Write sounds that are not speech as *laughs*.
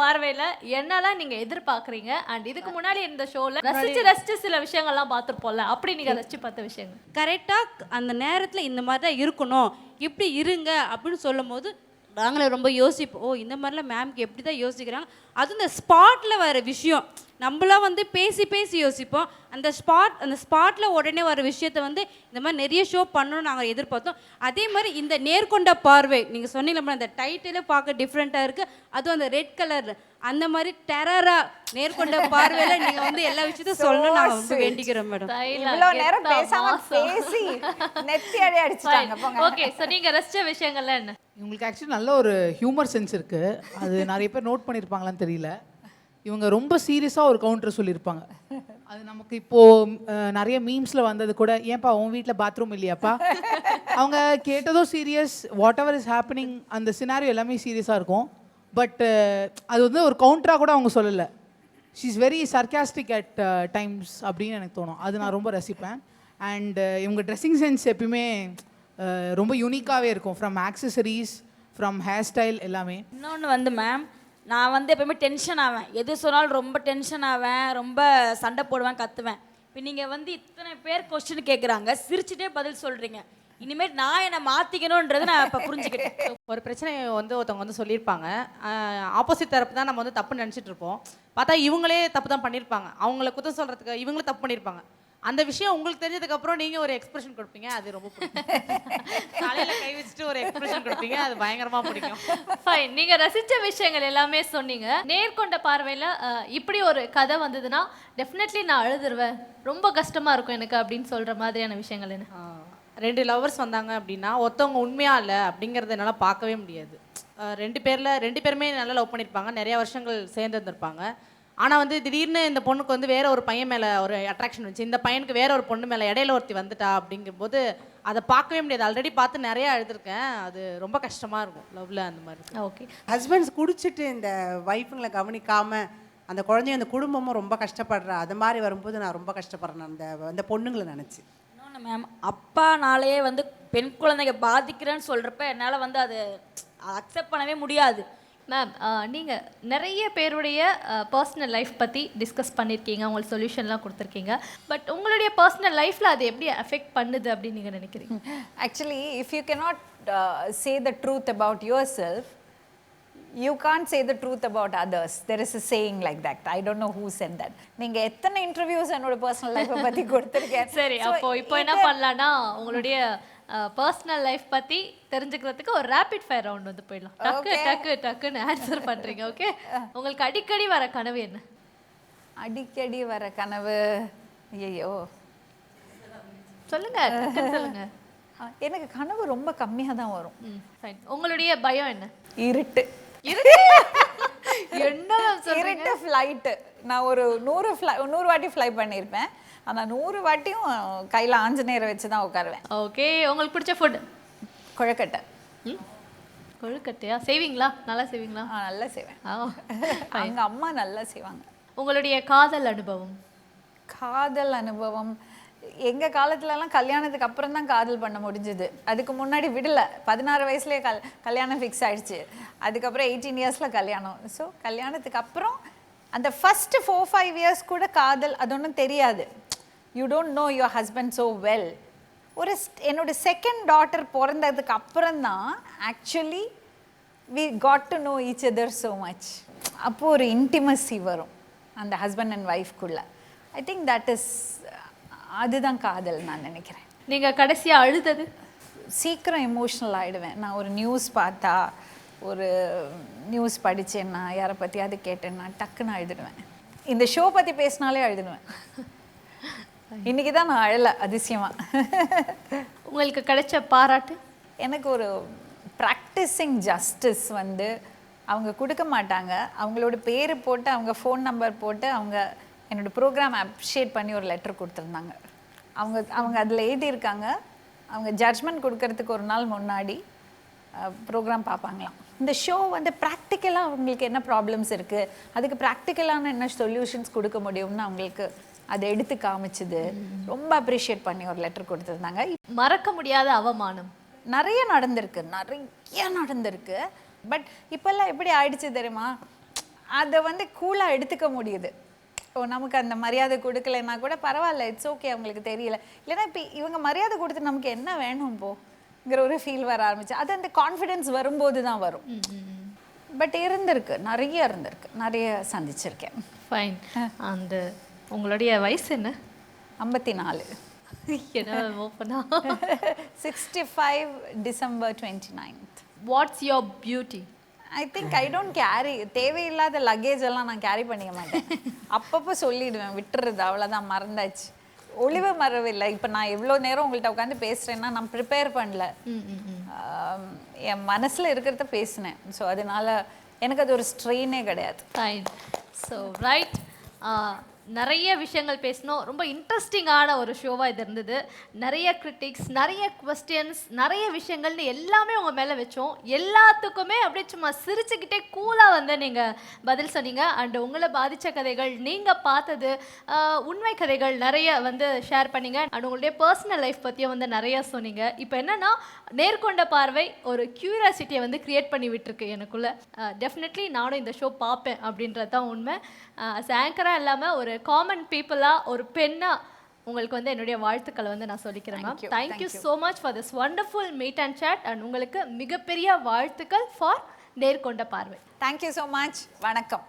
பார்வையில என்னெல்லாம் நீங்க எதிர்பார்க்கறீங்க? அண்ட் இதுக்கு முன்னாடி இந்த ஷோல ரசிச்சு ரசிச்சு சில விஷயங்கள்லாம் பார்த்துருப்போம்ல? அப்படி நீங்க ரசிச்சு பார்த்த விஷயங்கள்? கரெக்டாக அந்த நேரத்தில் இந்த மாதிரி தான் இருக்கணும். இப்படி இருங்க அப்படின்னு சொல்லும் போது நாங்களே ரொம்ப யோசிப்போம் ஓ இந்த மாதிரிலாம் மேம்க்கு எப்படி தான் யோசிக்கிறாங்க? அதுவும் இந்த ஸ்பாட்டில் வர விஷயம். நம்மளாம் வந்து பேசி பேசி யோசிப்போம். அந்த ஸ்பாட் அந்த ஸ்பாட்டில் உடனே வர விஷயத்த வந்து இந்த மாதிரி நிறைய ஷோ பண்ணணும்னு நாங்கள் எதிர்பார்த்தோம். அதே மாதிரி இந்த நேர்கொண்ட பார்வை நீங்கள் சொன்னீங்களா அந்த டைட்டிலே பார்க்க டிஃப்ரெண்ட்டாக இருக்குது அதுவும் அந்த ரெட் கலர் அந்த மாதிரி டெரராக நேர்கொண்ட பார்வையில் நீங்கள் வந்து எல்லா விஷயத்தையும் நாங்கள் வந்து வேண்டிக்கிறோம் மேடம் இவ்வளவு நேரம் பேசாம பேசி நெத்தி அடி அடிச்சுட்டாங்க போங்க. ஓகே சோ நீங்க ரசிச்ச விஷயங்கள்லாம் என்ன? இவங்களுக்கு ஆக்சுவலி நல்ல ஒரு ஹியூமர் சென்ஸ் இருக்குது அது நிறைய பேர் நோட் பண்ணியிருப்பாங்களான்னு தெரியல. இவங்க ரொம்ப சீரியஸாக ஒரு கவுண்டர் சொல்லியிருப்பாங்க. அது நமக்கு இப்போது நிறைய மீம்ஸில் வந்தது கூட ஏன்பா உன் வீட்டில் பாத்ரூம் இல்லையாப்பா? அவங்க கேட்டதும் serious whatever is happening அந்த சினாரியோ எல்லாமே சீரியஸாக இருக்கும். பட்டு uh, அது வந்து ஒரு கவுண்டராக கூட அவங்க சொல்லலை. She is very sarcastic at times அப்படின்னு எனக்கு தோணும். அது நான் ரொம்ப ரசிப்பேன். அண்டு uh, இவங்க ட்ரெஸ்ஸிங் சென்ஸ் எப்பயுமே uh, ரொம்ப யூனிக்காகவே இருக்கும். From accessories from hair style எல்லாமே. இன்னொன்று வந்து மேம் நான் வந்து எப்பயுமே டென்ஷன் ஆவேன். எது சொன்னாலும் ரொம்ப டென்ஷன் ஆவேன். ரொம்ப சண்டை போடுவேன் கத்துவேன். இப்போ நீங்கள் வந்து இத்தனை பேர் கொஸ்டின் கேட்குறாங்க சிரிச்சுட்டே பதில் சொல்கிறீங்க இனிமேல் நான் என்னை மாற்றிக்கணுன்றது நான் இப்போ புரிஞ்சுக்கிட்டேன். ஒரு பிரச்சனை வந்து ஒருத்தவங்க வந்து சொல்லியிருப்பாங்க. ஆப்போசிட் தரப்பு தான் நம்ம வந்து தப்பு நினச்சிட்டு இருப்போம். பார்த்தா இவங்களே தப்பு தான் பண்ணியிருப்பாங்க. அவங்கள குத்தம் சொல்கிறதுக்கு இவங்களும் தப்பு பண்ணியிருப்பாங்க. அந்த விஷயம் உங்களுக்கு தெரிஞ்சதுக்கு அப்புறம் நீங்க ஒரு எக்ஸ்பிரஷன் கொடுப்பீங்க அது ரொம்ப பிடிக்கும். தலையில கை வச்சுட்டு ஒரு எக்ஸ்பிரஷன் கொடுப்பீங்க அது பயங்கரமா பிடிக்கும். ஃபைன் நீங்க ரசிச்ச விஷயங்கள் எல்லாமே சொன்னீங்க. நேர்கொண்ட பார்வையில இப்படி ஒரு கதை வந்ததுன்னா டெஃபினெட்லி நான் அழுதுருவேன். ரொம்ப கஷ்டமா இருக்கும் எனக்கு அப்படின்னு சொல்ற மாதிரியான விஷயங்கள் என்ன? ரெண்டு லவர்ஸ் வந்தாங்க அப்படின்னா ஒருத்தவங்க உண்மையா இல்லை அப்படிங்கறத என்னால் பார்க்கவே முடியாது. ரெண்டு பேரில் ரெண்டு பேருமே நல்லா லவ் பண்ணியிருப்பாங்க நிறைய வருஷங்கள் சேர்ந்து இருந்திருப்பாங்க. ஆனால் வந்து திடீர்னு இந்த பொண்ணுக்கு வந்து வேற ஒரு பையன் மேலே ஒரு அட்ராக்ஷன் வந்துச்சு. இந்த பையனுக்கு வேற ஒரு பொண்ணு மேலே இடையில ஒருத்தி வந்துட்டா அப்படிங்கும்போது அதை பார்க்கவே முடியாது. ஆல்ரெடி பார்த்து நிறைய எழுதிருக்கேன் அது ரொம்ப கஷ்டமாக இருக்கும். லவ்ல அந்த மாதிரி ஓகே ஹஸ்பண்ட்ஸ் குடிச்சிட்டு இந்த ஒய்ஃபுங்களை கவனிக்காம அந்த குழந்தைய அந்த குடும்பமும் ரொம்ப கஷ்டப்படுறா அது மாதிரி வரும்போது நான் ரொம்ப கஷ்டப்படுறேன். அந்த அந்த பொண்ணுங்களை நினச்சி. இன்னொன்று மேம் அப்பானாலேயே வந்து பெண் குழந்தைங்க பாதிக்கிறேன்னு சொல்கிறப்ப என்னால் வந்து அது அக்செப்ட் பண்ணவே முடியாது. மேம் நீங்க நிறைய பேருடைய பர்சனல் லைஃப் பத்தி டிஸ்கஸ் பண்ணியிருக்கீங்க உங்களுக்கு சொல்யூஷன்லாம் கொடுத்துருக்கீங்க. பட் உங்களுடைய பர்சனல் லைஃப்ல அது எப்படி அஃபெக்ட் பண்ணுது அப்படின்னு நீங்க நினைக்கிறீங்க? Actually, if you cannot uh, say the truth about yourself, you can't say the truth about others. There is a saying like that. I don't know who said that. நீங்க எத்தனை interviews என்னோட personal லைஃப்பை பத்தி கொடுத்துருக்கேன் *laughs* சரி அப்போ இப்போ என்ன பண்ணலாம்னா உங்களுடைய பர்சனல் லைஃப் பத்தி தெரிஞ்சுக்கிறதுக்கு ஒரு ரேபிட் ஃபயர் ரவுண்ட் வந்து போயிடலாம். டக்கு. டக்கு டக்குன்னு ஆன்சர் பண்றீங்க ஓகே *laughs* உங்களுக்கு அடிக்கடி வர கனவு என்ன? அடிக்கடி வர கனவு ஐயோ சொல்லுங்க சொல்லுங்க. எனக்கு கனவு ரொம்ப கம்மியாக தான் வரும். உங்களுடைய பயம் என்ன? இருட்டு. என்ன இருட்டு ஃப்ளைட்டு நான் ஒரு நூறு ஃப்ளை நூறு வாட்டி ஃப்ளை பண்ணியிருப்பேன். ஆனால் நூறு வாட்டியும் கையில் ஆஞ்சநேயரை வச்சு தான் உட்காருவேன். ஓகே உங்களுக்கு பிடிச்ச ஃபுட் குழக்கட்டை. கொழுக்கட்டையா? செய்வீங்களா? நல்லா செய்வீங்களா? ஆ நல்லா செய்வேன். *laughs* அவங்க அம்மா நல்லா செய்வாங்க. உங்களுடைய காதல் அனுபவம்? காதல் அனுபவம். எங்க காலத்துலலாம் கல்யாணத்துக்கு அப்புறம் தான் காதல் பண்ண முடிஞ்சது. அதுக்கு முன்னாடி விடல. பதினாறு வயசுலயே கல் கல்யாணம் ஃபிக்ஸ் ஆயிடுச்சு. அதுக்கப்புறம் எயிட்டீன் இயர்ஸ்ல கல்யாணம். ஸோ கல்யாணத்துக்கு அப்புறம் அந்த ஃபர்ஸ்ட் ஃபோர் ஃபைவ் இயர்ஸ் கூட காதல் அது ஒன்றும் தெரியாது. You don't know your husband so well ஒரு என்னோட செகண்ட் டாட்டர் பிறந்ததுக்கு அப்புறம் தான் actually we got to know each other so much அப்போது ஒரு இன்டிமசி வரும். அந்த ஹஸ்பண்ட் அண்ட் ஒய்ஃப்குள்ளே ஐ திங்க் தட் இஸ் அதுதான் காதல் நான் நினைக்கிறேன். நீங்க கடைசியா அழுதது? சீக்கிரம் எமோஷ்னல் ஆகிடுவேன் நான் ஒரு நியூஸ் பார்த்தா ஒரு நியூஸ் படித்தேன்னா யாரை பற்றியாவது கேட்டேன்னா டக்குன்னு அழுதுடுவேன். இந்த ஷோ பற்றி பேசினாலே அழுதுடுவேன். இன்னைக்கு தான் நான் அழலை அதிசயமாக உங்களுக்கு கிடைச்ச பாராட்டு? எனக்கு ஒரு ப்ராக்டிஸிங் ஜஸ்டிஸ் வந்து அவங்க கொடுக்க மாட்டாங்க. அவங்களோட பேர் போட்டு அவங்க ஃபோன் நம்பர் போட்டு அவங்க என்னோட ப்ரோக்ராம் அப்ரிஷியேட் பண்ணி ஒரு லெட்டர் கொடுத்துருந்தாங்க. அவங்க அவங்க அதில் எழுதியிருக்காங்க. அவங்க ஜட்ஜ்மெண்ட் கொடுக்கறதுக்கு ஒரு நாள் முன்னாடி ப்ரோக்ராம் பார்ப்பாங்களாம். இந்த ஷோ வந்து ப்ராக்டிக்கலாக அவங்களுக்கு என்ன ப்ராப்ளம்ஸ் இருக்குது அதுக்கு ப்ராக்டிக்கலான என்ன சொல்யூஷன்ஸ் கொடுக்க முடியும்னு அவங்களுக்கு அதை எடுத்து காமிச்சுது. ரொம்ப அப்ரிஷியேட் பண்ணி ஒரு லெட்டர் கொடுத்துருந்தாங்க. மறக்க முடியாத அவமானம். நிறைய நடந்திருக்கு. நிறைய நடந்திருக்கு. பட் இப்போல்லாம் எப்படி ஆயிடுச்சு தெரியுமா? அதை வந்து கூலாக எடுத்துக்க முடியுது. ஓ நமக்கு அந்த மரியாதை கொடுக்கலைன்னா கூட பரவாயில்ல இட்ஸ் ஓகே அவங்களுக்கு தெரியல. இல்லைன்னா இப்போ இவங்க மரியாதை கொடுத்து நமக்கு என்ன வேணும் போங்கிற ஒரு ஃபீல் வர ஆரம்பிச்சு. அது அந்த கான்ஃபிடென்ஸ் வரும்போது தான் வரும். பட் இருந்திருக்கு நிறைய இருந்திருக்கு நிறைய சந்திச்சிருக்கேன். ஃபைன் அந்த உங்களுடைய வயசு என்ன? ஐம்பத்தி நாலு sixty five December twenty ninth what's your beauty I think I don't carry தேவையில்லாத லக்கேஜ் எல்லாம் நான் கேரி பண்ணிக்க மாட்டேன். அப்பப்போ சொல்லிடுவேன் விட்டுறது அவ்வளோதான் மறந்தாச்சு. ஒளிவு மறவில்லை. இப்போ நான் எவ்வளோ நேரம் உங்கள்கிட்ட உட்காந்து பேசுகிறேன்னா நான் ப்ரிப்பேர் பண்ணல. என் மனசில் இருக்கிறத பேசினேன். ஸோ அதனால எனக்கு அது ஒரு ஸ்ட்ரெயினே கிடையாது. ஃபைன் ஸோ ரைட் நிறைய விஷயங்கள் பேசணும் ரொம்ப இன்ட்ரெஸ்டிங்கான ஒரு ஷோவாக இது இருந்தது. நிறைய கிரிட்டிக்ஸ் நிறைய கொஸ்டின்ஸ் நிறைய விஷயங்கள்னு எல்லாமே உங்கள் மேலே வச்சோம். எல்லாத்துக்குமே அப்படியே சும்மா சிரிச்சுக்கிட்டே கூலாக வந்து நீங்கள் பதில் சொன்னீங்க. அண்ட் உங்களை பாதித்த கதைகள் நீங்கள் பார்த்தது உண்மை கதைகள் நிறைய வந்து ஷேர் பண்ணீங்க. அண்ட் உங்களுடைய பர்சனல் லைஃப் பற்றியும் வந்து நிறைய சொன்னீங்க. இப்போ என்னென்னா நேர்கொண்ட பார்வை ஒரு க்யூரியாசிட்டியை வந்து க்ரியேட் பண்ணி விட்டுருக்கு எனக்குள்ளே. டெஃபினெட்லி நானும் இந்த ஷோ பார்ப்பேன் அப்படின்றது தான் உண்மை. ஆஸ் ஆங்கராக இல்லாமல் ஒரு காமன் பீப்புளாக ஒரு பெண்ணாக உங்களுக்கு வந்து என்னுடைய வாழ்த்துக்களை வந்து நான் சொல்லிக்கிறேன் ma'am thank you. So much for this wonderful meet and chat and உங்களுக்கு மிகப்பெரிய வாழ்த்துக்கள் ஃபார் நேர்கொண்ட பார்வை. தேங்க்யூ ஸோ மச் வணக்கம்.